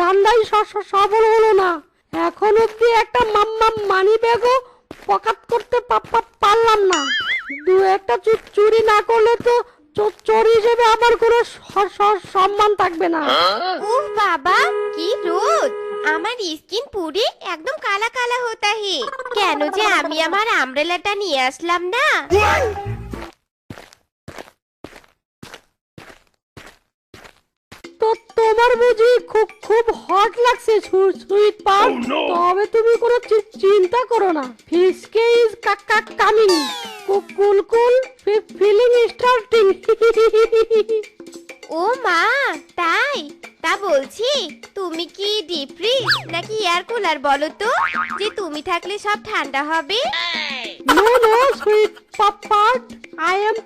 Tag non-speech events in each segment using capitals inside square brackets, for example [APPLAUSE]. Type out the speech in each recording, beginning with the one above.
ধান্দাই সফল হলো না। এখন অব্দি একটা মাম্মা মানি ব্যাগও পকাত করতে পারলাম না। দু একটা চুরি না করলে তো চোর হিসেবে আমার কোনো সম্মান থাকবে না। উফ বাবা কি রোদ। আমার স্কিন পুরে একদম কালা কালা হতা হে কেন যে আমি আমার আমব্রেলাটা নিয়ে আসলাম না? হট লাগছে সুইট পার্ট। তবে তুমি কোনো চিন্তা করো না। Fiske is coming. Cool cool feeling starting. ও মা তাই? তা বলছি তুমি কি ডিপ ফ্রিজ নাকি এয়ার কুলার বলো তো? যে তুমি থাকলে সব ঠান্ডা হবে? No no sweet part I am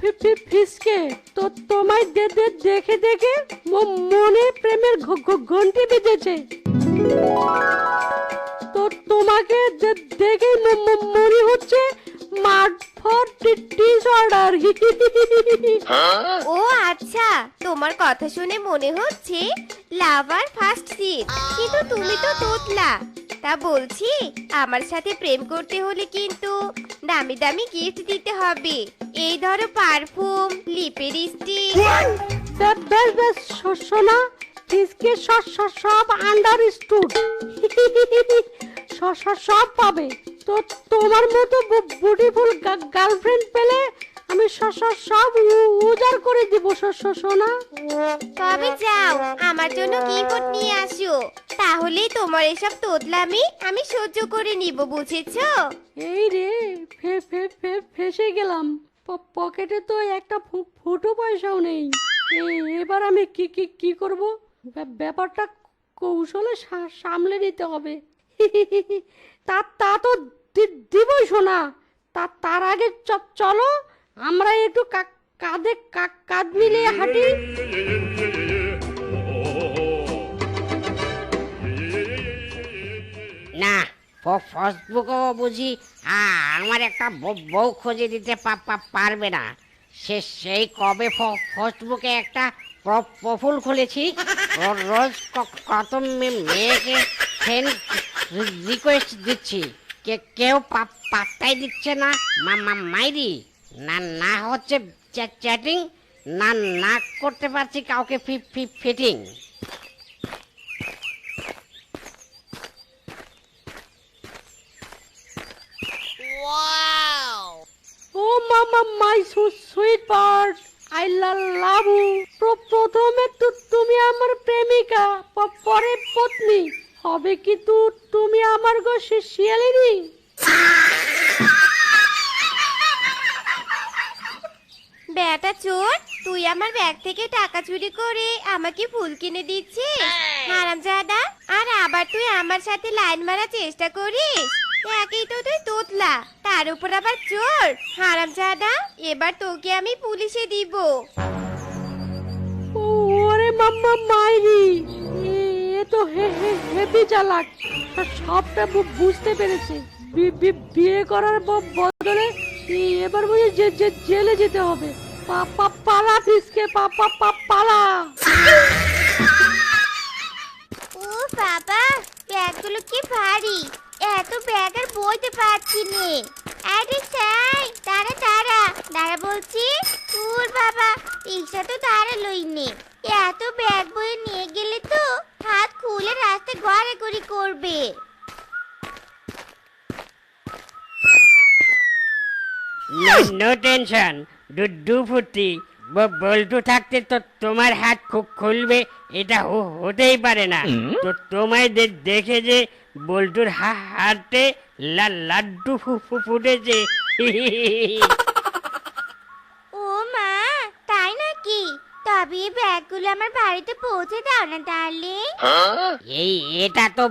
Fiske তো তোমায় দে দে, দেখে দেখে মনে প্রেমের ঘন্টি বেজেছে। তো তোমাকে দেখে মনে হচ্ছে মার্ট ফর ডিসঅর্ডার ও আচ্ছা তোমার কথা শুনে মনে হচ্ছে লাভার ফার্স্ট সিট কিন্তু তুমি তো তোতলা। তা বলছি, আমার সাথে প্রেম করতে হলে কিন্তু দামি দামি গিফট দিতে হবে। এই ধরো পারফিউম লিপস্টিক বেশ বেশ বেশ শো- শোনা ফিসকে সব সব আন্ডারস্টুড [LAUGHS] সব পাবে। তো তোমার মতো বিউটিফুল গার্লফ্রেন্ড পেলে আমি স- সব উজাড় করে দিব স- সোনা। তবে যাও আমার জন্য গিফট নিয়ে আসো। তাহলেই তোমার এসব তোতলামি আমি সহ্য করে নিব বুঝেছ? এই রে ফে ফে ফে ফেসে গেলাম। প- পকেটে তো একটা ফু- ফুটো পয়সাও নেই। এ- এবার আমি কি কি কি করব? ব্যাপ- ব্যাপারটা কৌশলে সা- সামলে নিতে হবে। [LAUGHS] তা তা তো দি- দিবই শোনা তা তার আগে চ- চলো। আমরা একটু কাঁধে কাঁধ মিলিয়ে হাঁটি। না ফেসবুকও বুঝি আমার একটা বউ- খুঁজে দিতে পারবে না। সে সেই কবে ফেসবুকে একটা প্র- প্রোফাইল খুলেছি রোজ কত মেয়েকে ফ্রেন্ড রিকোয়েস্ট দিচ্ছি। কে কেউ পাত্তাই দিচ্ছে না। মাইরি। না না হচ্ছে চ্যাটিং না না করতে পারছি কাউকে ফি ফি ফিটিং। ও মামা my sweet part I love you প্রথমে তো তুমি আমার প্রেমিকা পরে পত্নী। হবে কি তু তুমি আমার গো শিয়ালিনী বেটা চোর তুই আমার ব্যাগ থেকে টাকা চুরি করে আমাকে ফুল কিনে দিচ্ছিস। হারামজাদা আর আবার তুই আমার সাথে লাইন মারার চেষ্টা করিস? একেই তো তুই তোতলা তার উপর আবার চোর। হারামজাদা এবার তোকে আমি পুলিশে দিব। ও ওরে মাম্মা মাইরি এ এ তো হে হে হেভি চালাক। আর সবটা বু- বুঝতে পেরেছে। বি- বি- বিয়ে করার ব- বদলে এ এবার বুঝি যে যে জেলে যেতে হবে। পাপা পালা ফিসকে পাপা পা পালা। ও বাবা ব্যাগগুলো কি ভারী। এত ব্যাগ আর বইতে পারছি নে। আরে চাই দাঁড়া দাঁড়া। দাঁড়া বলছি তোর বাবা রিক্সা তো দাঁড়ালোই নে। এত ব্যাগ বয়ে নিয়ে গেলে তো হাত খুলে রাস্তায় গড়াগড়ি করবে। নো টেনশন ডু ফুটি বল্টু থাকতে তো তোমার হাত খুব খুলবে এটা হতেই পারে না। তো তোমায় দেখে যে বল্টুর হাতে লা- লাড্ডু ফুটেছে। ও মা তাই নাকি? তবে এই ব্যাগগুলো আমার বাড়িতে পৌঁছে দাও না ডার্লিং। এই এটা তো